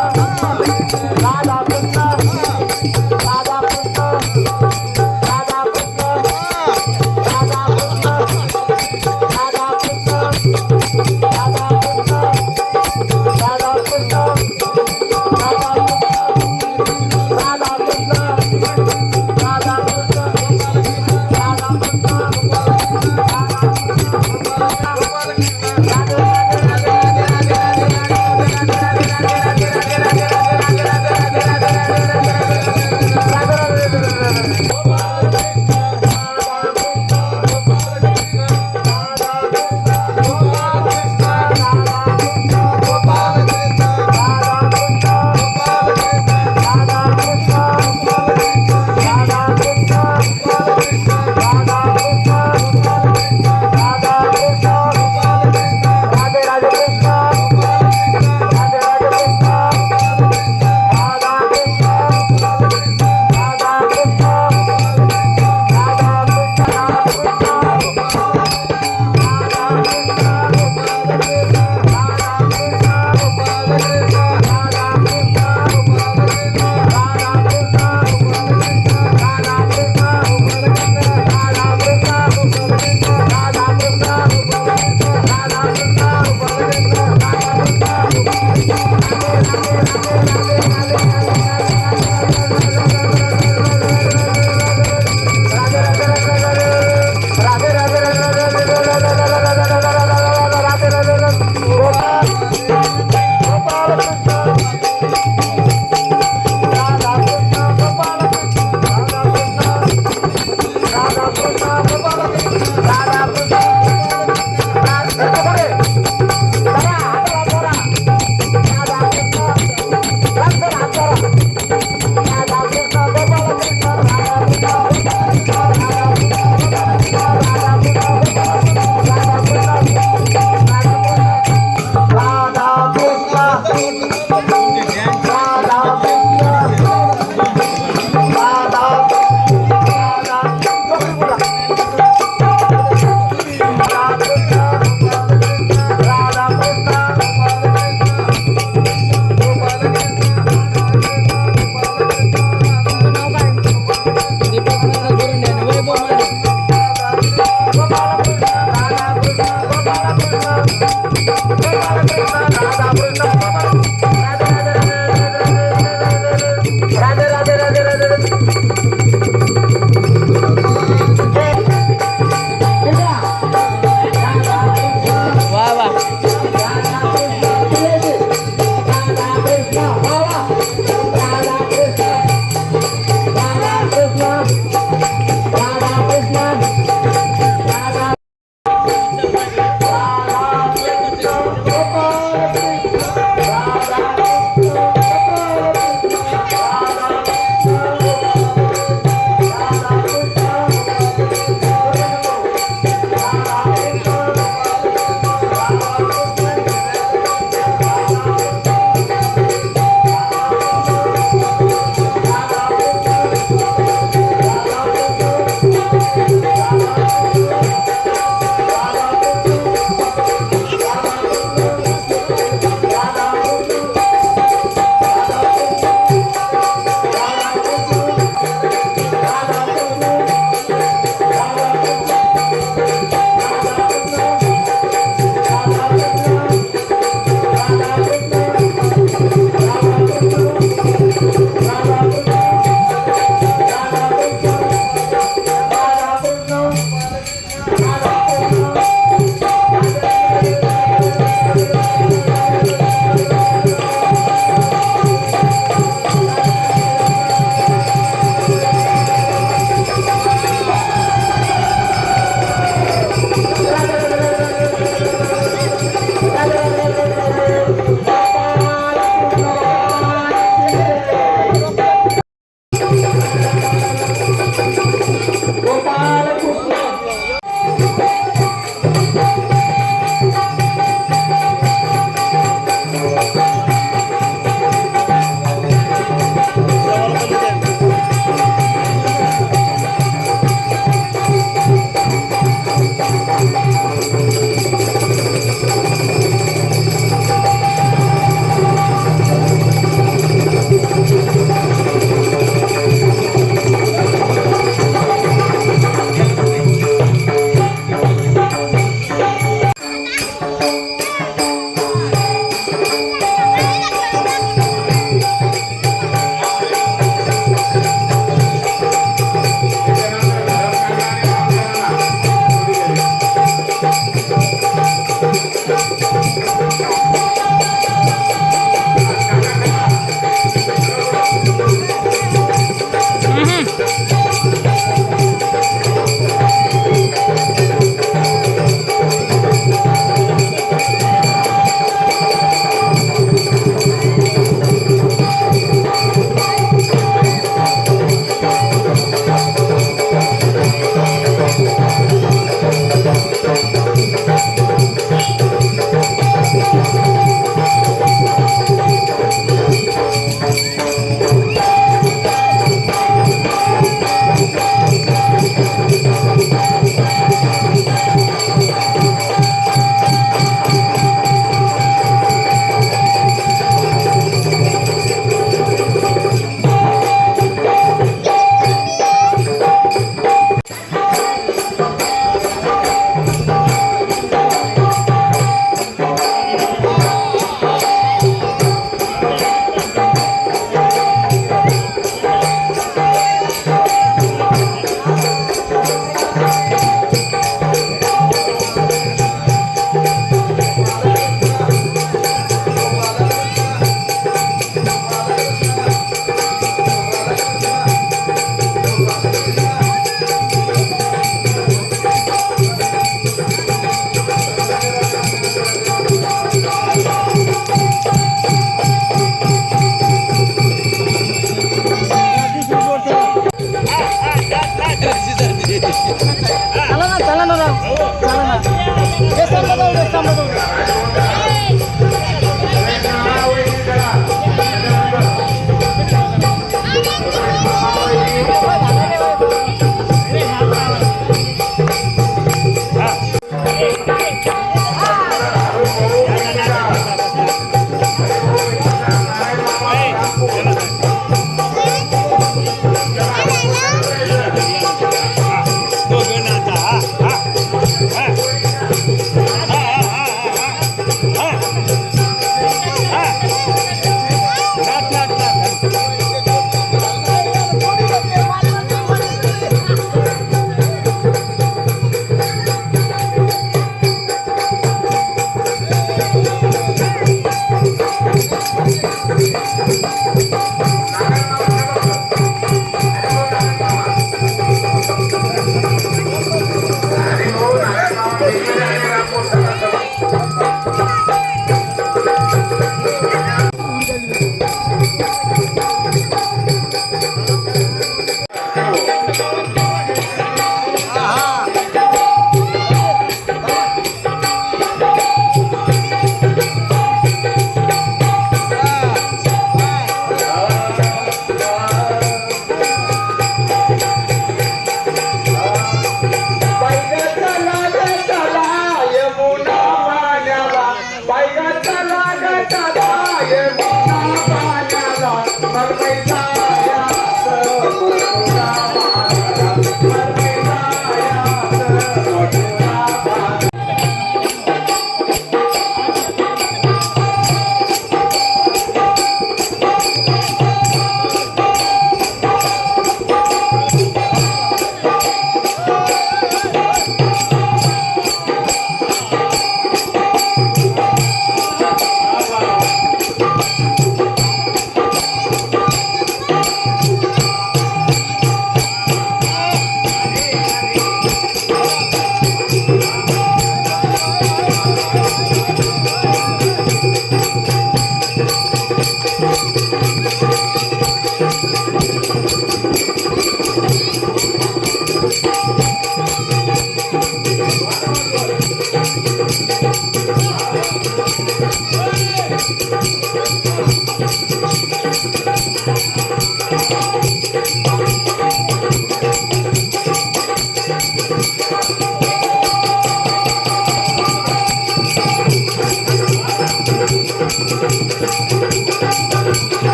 아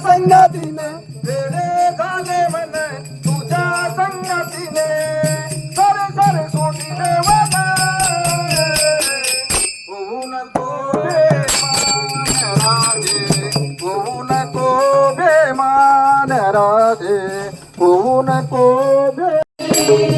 संगति में Oh, baby.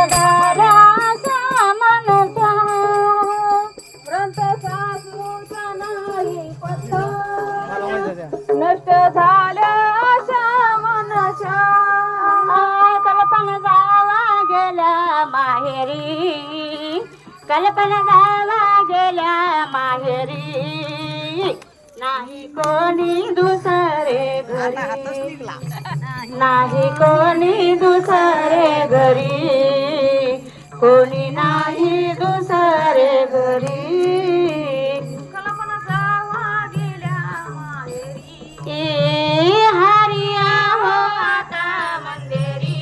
कल्पना लागल्या माहेरी. नाही कोणी दुसरे घरी. नाही कोणी दुसरे घरी. कोणी नाही दुसरे घरी. हरिया हो आता मंदिरी.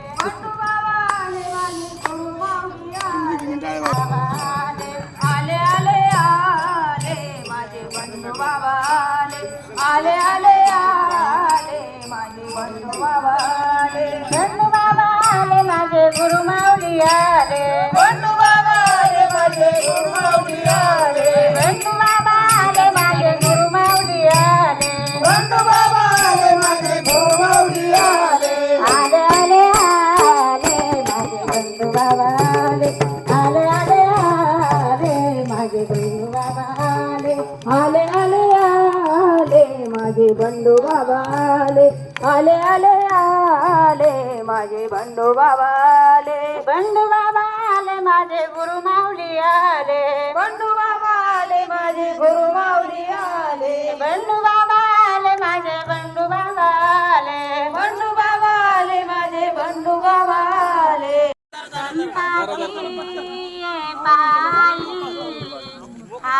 आले आले आले माझे बंडू बाबा आले आले आले आले माझे बंडू बाबा आले. बंडू बाबा आले माझे गुरु माऊली आले. बंडू बाबा आले माझे गुरु माऊली आले. बंडू बाबा आले माझे बंडू बाबा आले. बंडू बाबा आले माझे बंडू बाबा आले. पाली पाली हा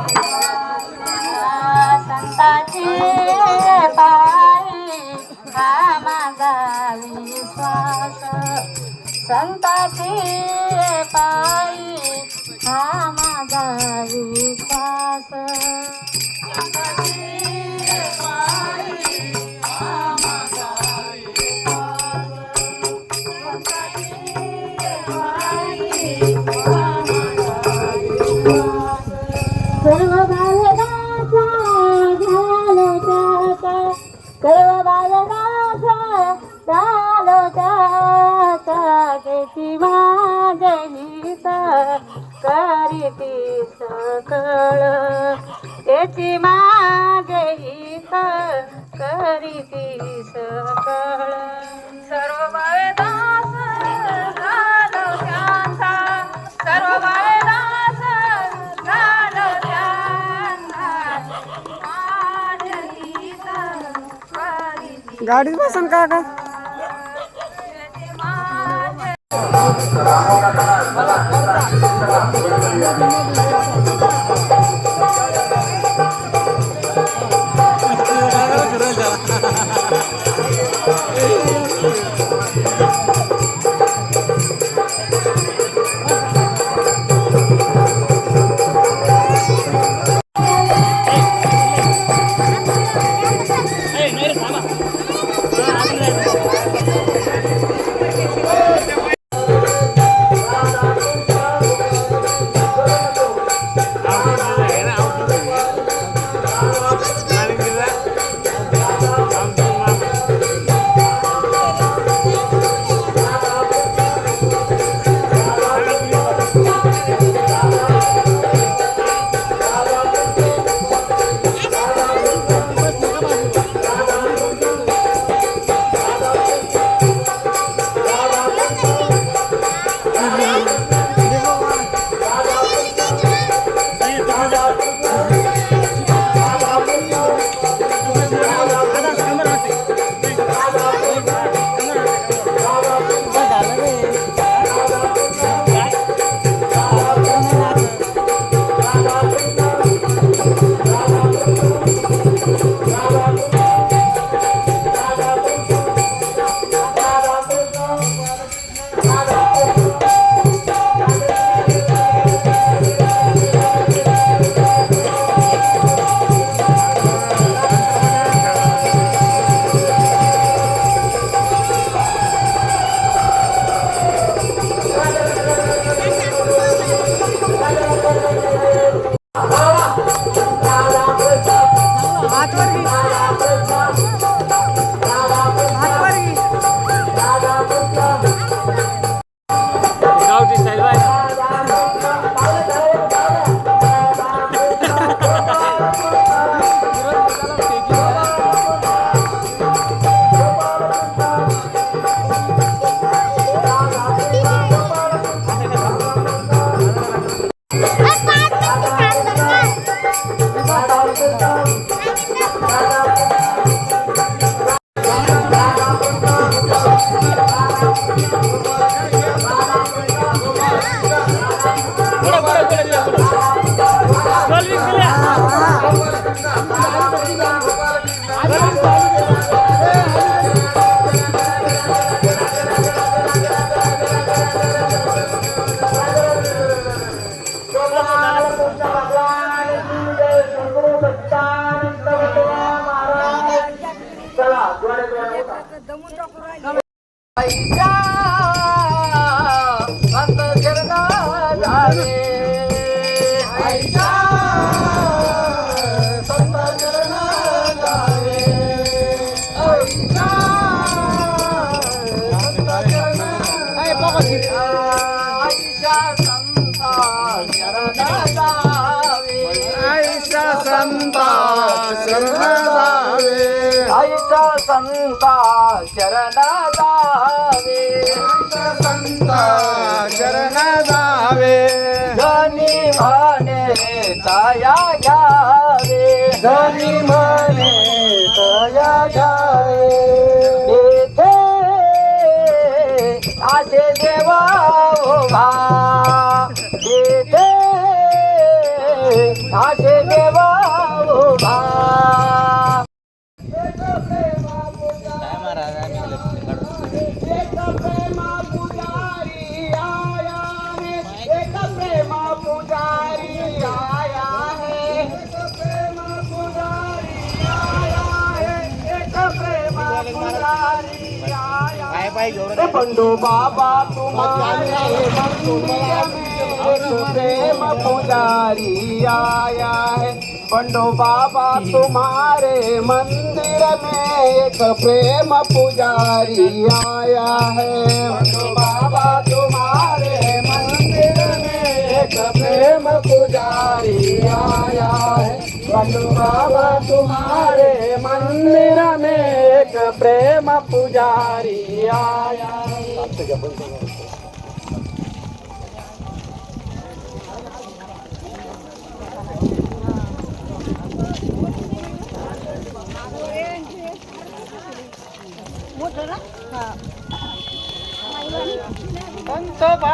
है गाड़ी बसन का का हातवर संता शरण जावे धनी म्हणे तया घ्यावे. धनी म्हणे तया घ्यावे. येथे आशे देवा उभा. येथे आशे पंडू बाबा प्रेम पुजारी आया है। पंडो बाबा तुम्हारे मंदिर में एक प्रेम पुजारी आया है। पंडो बाबा तुम्हारे मंदिर में एक प्रेम पुजारी आया है। बाबा तुम्हारे मंदिर में एक प्रेम पुजारी आया। संत बा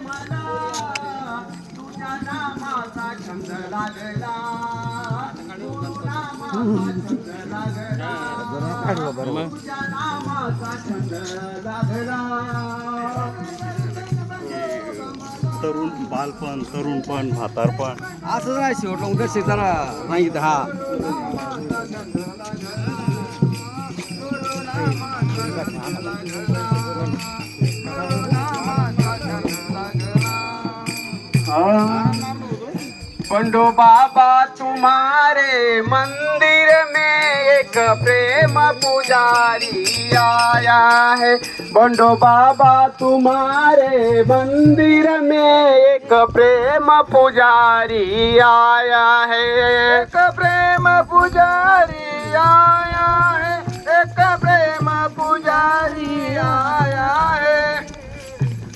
मला तुझ्या नामाचा छंद लागला गुरु नामाचा मधून मधून. राईट राईट राईट हे भारी. तुझ्या तरुण बालपण तरुणपण म्हातारपण. असंच नाही शेवटला. उद्या शेताला सांगितलं हा. पंडो बाबा, तुम्हारे मंदिर में एक प्रेम पुजारी आया है। बंडो बाबा, तुम्हारे मंदिर में एक प्रेम पुजारी आया है। एक प्रेम पुजारी आया है, एक प्रेम पुजारी आया है।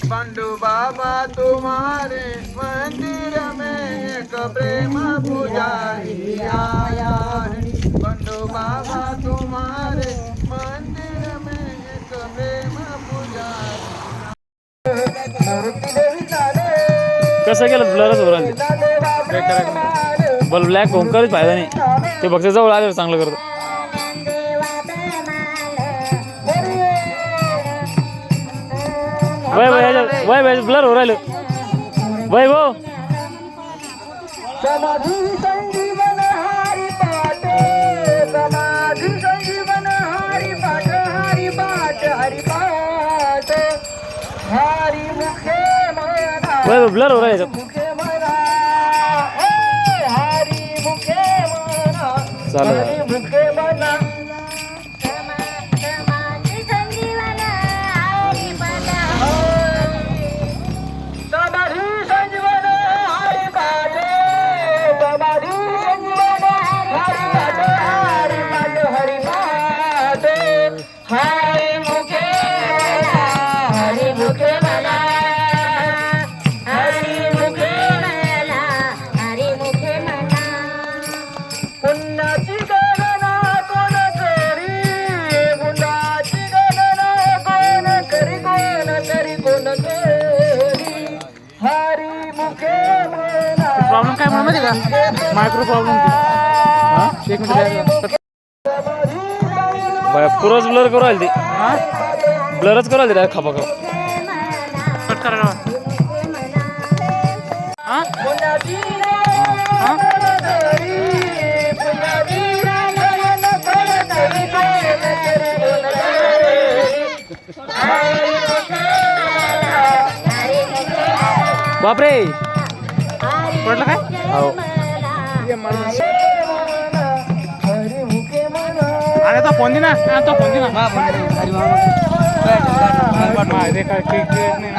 पंडू बाबा तुम्हारे मंदिर में एक प्रेम पुजारी आया है। पंडू बाबा तुम्हारे मंदिर में एक प्रेम पुजारी। कसं केलं? ब्लरच राहिले. बल ब्लॅक होम काहीच फायदा नाही. ते फक्त जवळ आल्यावर चांगलं करतं. वय वय वय वय ब्लर हो राहिलं. वय भाऊ. समाधी संजीवन हरी पाठ समाधी मायक्रो प्रॉब्लेम एक मिनिट पुरंच ब्लर करू राहिली ती. ब्लरच करू राहिली खापा कट करा मुखे बापरे. पडलं काय? हो. हरी मुखे म्हणा अरे तो फोन दे ना हा, तो फोन दे ना हा, ते काय ठीक नाही